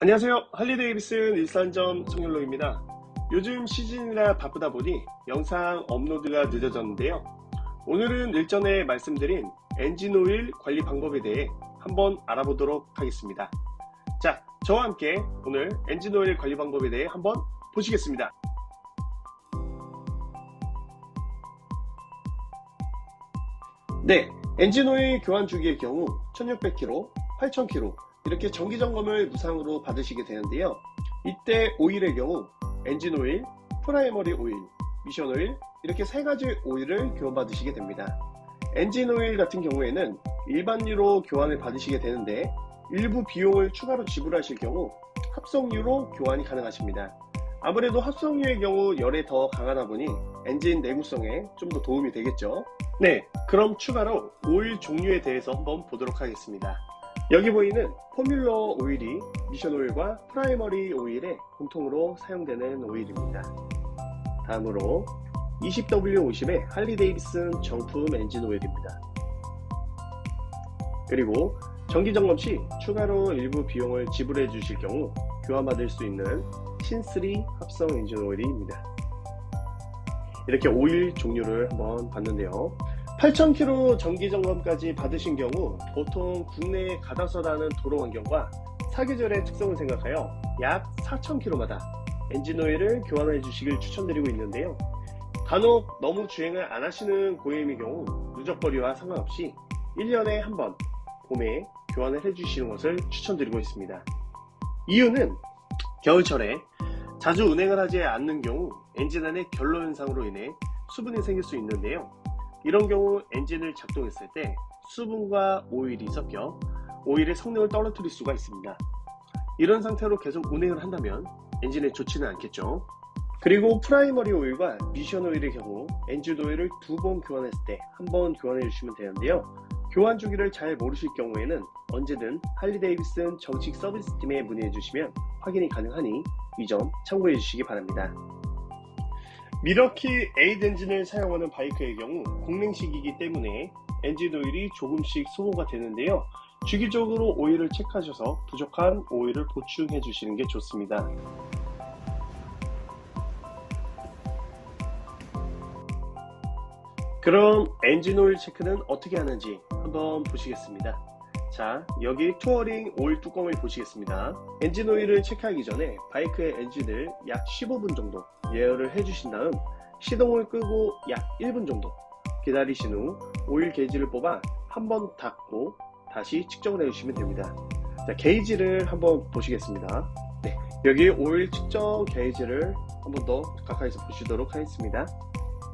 안녕하세요. 할리데이비슨 일산점 송현로입니다. 요즘 시즌이라 바쁘다 보니 영상 업로드가 늦어졌는데요. 오늘은 일전에 말씀드린 엔진 오일 관리 방법에 대해 한번 알아보도록 하겠습니다. 자, 저와 함께 오늘 엔진 오일 관리 방법에 대해 한번 보시겠습니다. 네, 엔진 오일 교환 주기의 경우 1600km, 8000km 이렇게 정기 점검을 무상으로 받으시게 되는데요. 이때 오일의 경우 엔진 오일, 프라이머리 오일, 미션 오일 이렇게 세 가지 오일을 교환받으시게 됩니다. 엔진 오일 같은 경우에는 일반유로 교환을 받으시게 되는데 일부 비용을 추가로 지불하실 경우 합성유로 교환이 가능하십니다. 아무래도 합성유의 경우 열에 더 강하다 보니 엔진 내구성에 좀 더 도움이 되겠죠. 네, 그럼 추가로 오일 종류에 대해서 한번 보도록 하겠습니다. 여기 보이는 포뮬러 오일이 미션 오일과 프라이머리 오일에 공통으로 사용되는 오일입니다. 다음으로 20W50의 할리 데이비슨 정품 엔진 오일입니다. 그리고 정기 점검 시 추가로 일부 비용을 지불해 주실 경우 교환받을 수 있는 신3 합성 엔진 오일입니다. 이렇게 오일 종류를 한번 봤는데요. 8,000km 정기 점검까지 받으신 경우 보통 국내에 가다서라는 도로 환경과 사계절의 특성을 생각하여 약 4,000km마다 엔진 오일을 교환해 주시길 추천드리고 있는데요. 간혹 너무 주행을 안 하시는 고객의 경우 누적거리와 상관없이 1년에 한 번 봄에 교환을 해 주시는 것을 추천드리고 있습니다. 이유는 겨울철에 자주 운행을 하지 않는 경우 엔진 안에 결로 현상으로 인해 수분이 생길 수 있는데요. 이런 경우 엔진을 작동했을 때 수분과 오일이 섞여 오일의 성능을 떨어뜨릴 수가 있습니다. 이런 상태로 계속 운행을 한다면 엔진에 좋지는 않겠죠. 그리고 프라이머리 오일과 미션 오일의 경우 엔진 오일을 두 번 교환했을 때 한 번 교환해 주시면 되는데요. 교환 주기를 잘 모르실 경우에는 언제든 할리 데이비슨 정식 서비스 팀에 문의해 주시면 확인이 가능하니 이 점 참고해 주시기 바랍니다. 미러키 에이드 엔진을 사용하는 바이크의 경우 공랭식이기 때문에 엔진 오일이 조금씩 소모가 되는데요. 주기적으로 오일을 체크하셔서 부족한 오일을 보충해 주시는 게 좋습니다. 그럼 엔진 오일 체크는 어떻게 하는지 한번 보시겠습니다. 자, 여기 투어링 오일 뚜껑을 보시겠습니다. 엔진 오일을 체크하기 전에 바이크의 엔진을 약 15분 정도 예열을 해주신 다음 시동을 끄고 약 1분 정도 기다리신 후 오일 게이지를 뽑아 한 번 닫고 다시 측정을 해주시면 됩니다. 자, 게이지를 한번 보시겠습니다. 네, 여기 오일 측정 게이지를 한번 더 가까이서 보시도록 하겠습니다.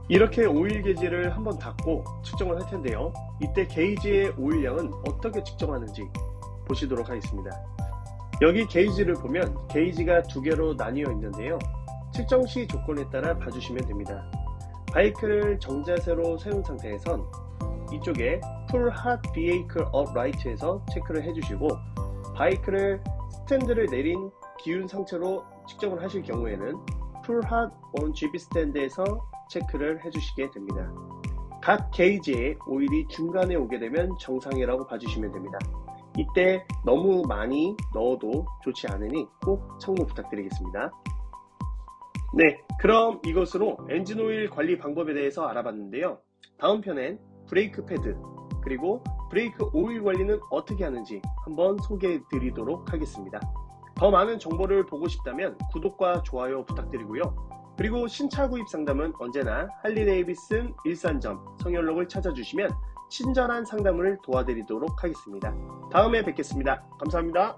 이렇게 오일 게이지를 한번 닫고 측정을 할 텐데요. 이때 게이지의 오일량은 어떻게 측정하는지 보시도록 하겠습니다. 여기 게이지를 보면 게이지가 두 개로 나뉘어 있는데요. 측정 시 조건에 따라 봐주시면 됩니다. 바이크를 정자세로 세운 상태에선 이쪽에 Full Hot Vehicle Upright에서 체크를 해주시고 바이크를 스탠드를 내린 기운 상태로 측정을 하실 경우에는 Hot on GB 스탠드에서 체크를 해주시게 됩니다. 각 게이지에 오일이 중간에 오게 되면 정상이라고 봐주시면 됩니다. 이때 너무 많이 넣어도 좋지 않으니 꼭 참고 부탁드리겠습니다. 네, 그럼 이것으로 엔진 오일 관리 방법에 대해서 알아봤는데요. 다음 편엔 브레이크 패드, 그리고 브레이크 오일 관리는 어떻게 하는지 한번 소개해 드리도록 하겠습니다. 더 많은 정보를 보고 싶다면 구독과 좋아요 부탁드리고요. 그리고 신차 구입 상담은 언제나 할리 데이비슨 일산점 성현록을 찾아주시면 친절한 상담을 도와드리도록 하겠습니다. 다음에 뵙겠습니다. 감사합니다.